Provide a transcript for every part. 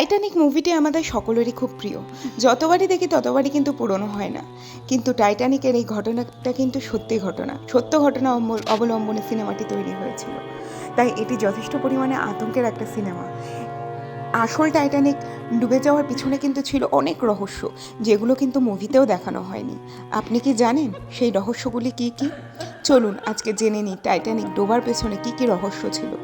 Titanic মুভিটি আমাদের সকলেরই খুব প্রিয়। যতবারই দেখি ততবারই কিন্তু পুরনো হয় না। কিন্তু টাইটানিকের এই ঘটনাটা কিন্তু সত্যি ঘটনা। সত্য ঘটনা অবল- অবলম্বনে সিনেমাটি তৈরি হয়েছিল। তাই এটি যথেষ্ট পরিমাণে আতঙ্কের একটা সিনেমা। আসল টাইটানিক ডুবে যাওয়ার পিছনে কিন্তু ছিল অনেক রহস্য, যেগুলো কিন্তু মুভিতেও দেখানো হয়নি। আপনি কি জানেন সেই রহস্যগুলি কি কি? চলুন আজকে জেনে নিই টাইটানিক ডোবার পেছনে কি কি রহস্য ছিল।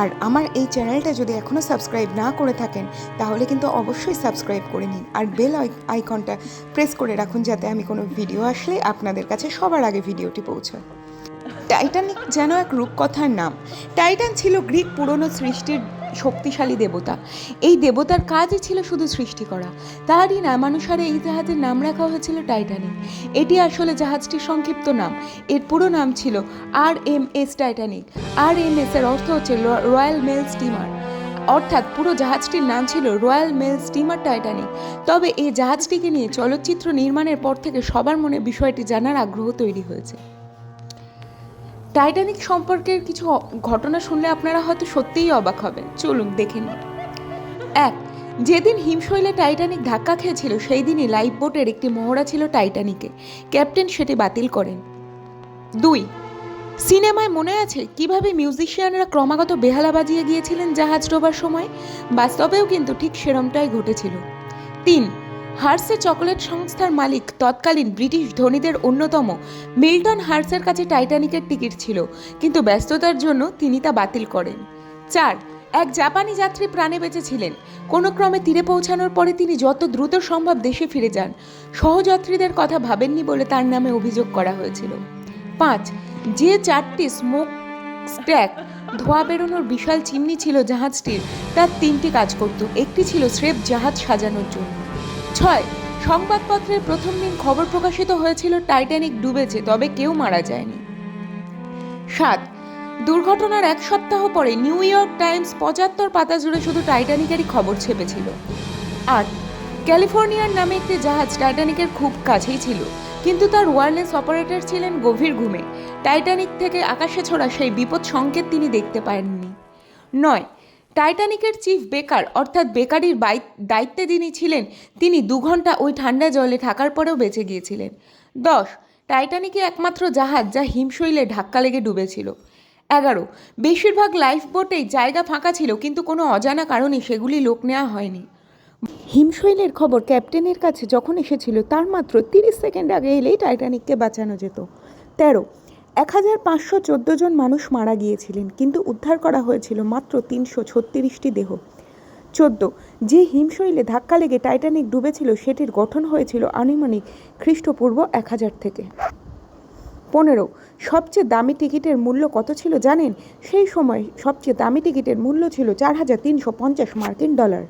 আর আমার এই চ্যানেলটা যদি এখনও সাবস্ক্রাইব না করে থাকেন, তাহলে কিন্তু অবশ্যই সাবস্ক্রাইব করে নিন আর বেল আইকনটা প্রেস করে রাখুন যাতে আমি কোনো ভিডিও আসলে আপনাদের কাছে সবার আগে ভিডিওটি পৌঁছায়। টাইটানিক যেন এক রূপকথার নাম। টাইটান ছিল গ্রিক পুরনো সৃষ্টির শক্তিশালী দেবতা। এই দেবতার কাজই ছিল শুধু সৃষ্টি করা। তারই নামানুসারে এই জাহাজের নাম রাখা হয়েছিল টাইটানিক। এটি আসলে জাহাজটির সংক্ষিপ্ত নাম। এর পুরো নাম ছিল R M S Titanic. R M S এর অর্থ হচ্ছে রয়্যাল মেল স্টিমার। অর্থাৎ পুরো জাহাজটির নাম ছিল রয়্যাল মেল স্টিমার টাইটানিক। তবে এই জাহাজটিকে নিয়ে চলচ্চিত্র নির্মাণের পর থেকে সবার মনে বিষয়টি জানার আগ্রহ তৈরি হয়েছে। টাইটানিক সম্পর্কের কিছু ঘটনা শুনলে আপনারা হয়তো সত্যিই অবাক হবেন। চলুন, দেখে নিন এক, যেদিন হিমশৈলে টাইটানিক ধাক্কা খেয়েছিল, সেই দিনই লাইফ বোটের একটি মহড়া ছিল টাইটানিকে ক্যাপ্টেন সেটি বাতিল করেন। দুই, সিনেমায় মনে আছে কীভাবে মিউজিশিয়ানরা ক্রমাগত বেহালা বাজিয়ে গিয়েছিলেন জাহাজ ডোবার সময়? বাস্তবেও কিন্তু ঠিক সেরমটাই ঘটেছিল। তিন হার্সে চকোলেট সংস্থার মালিক তৎকালীন ব্রিটিশ ধনীদের অন্যতম। মিল্টন হার্সের কাছে টাইটানিকের টিকিট ছিল, কিন্তু ব্যস্ততার জন্য তিনি তা বাতিল করেন। চার, এক জাপানি যাত্রী প্রাণে বেঁচেছিলেন। কোনো ক্রমে তীরে পৌঁছানোর পরে তিনি যত দ্রুত সম্ভব দেশে ফিরে যান। সহযাত্রীদের কথা ভাবেননি বলে তার নামে অভিযোগ করা হয়েছিল। পাঁচ, যে চারটি স্মোক স্ট্যাক ধোয়া বেরোনোর বিশাল চিমনি ছিল জাহাজটির, তার তিনটি কাজ করত। একটি ছিল স্রেফ জাহাজ সাজানোর জন্য। ছয়, সংবাদপত্রের প্রথম দিন খবর প্রকাশিত হয়েছিল টাইটানিক ডুবেছে, তবে কেউ মারা যায়নি। সাত, দুর্ঘটনার এক সপ্তাহ পরে নিউ ইয়র্ক টাইমস পঁচাত্তর পাতা জুড়ে শুধু টাইটানিকেরই খবর ছেপেছিল। আট, ক্যালিফোর্নিয়ার নামে একটি জাহাজ টাইটানিকের খুব কাছেই ছিল, কিন্তু তার ওয়ারলেস অপারেটর ছিলেন গভীর ঘুমে। টাইটানিক থেকে আকাশে ছোড়া সেই বিপদ সংকেত তিনি দেখতে পাননি। নয় টাইটানিকের চিফ বেকার, অর্থাৎ বেকারির দায়িত্বে যিনি ছিলেন, তিনি দু ঘণ্টা ওই ঠান্ডা জলে থাকার পরেও বেঁচে গিয়েছিলেন। দশ টাইটানিকে একমাত্র জাহাজ যা হিমশৈলে ধাক্কা লেগে ডুবেছিল। এগারো, বেশিরভাগ লাইফ বোটেই জায়গা ফাঁকা ছিল, কিন্তু কোনো অজানা কারণে সেগুলি লোক নেওয়া হয়নি। হিমশৈলের খবর ক্যাপ্টেনের কাছে যখন এসেছিল, তার মাত্র তিরিশ সেকেন্ড আগে এলেই টাইটানিককে বাঁচানো যেত। তেরো এক হাজার পাঁচশো চোদ্দ জন মানুষ মারা গিয়েছিলেন, কিন্তু উদ্ধার করা হয়েছিল মাত্র তিনশো ছত্রিশটি দেহ। চোদ্দ, যে হিমশৈলে ধাক্কা লেগে টাইটানিক ডুবেছিল, সেটির গঠন হয়েছিল আনুমানিক খ্রিস্টপূর্ব এক হাজার থেকে। পনেরো, সবচেয়ে দামি টিকিটের মূল্য কত ছিল জানেন? সেই সময় সবচেয়ে দামি টিকিটের মূল্য ছিল চার হাজার তিনশো পঞ্চাশ মার্কিন ডলার।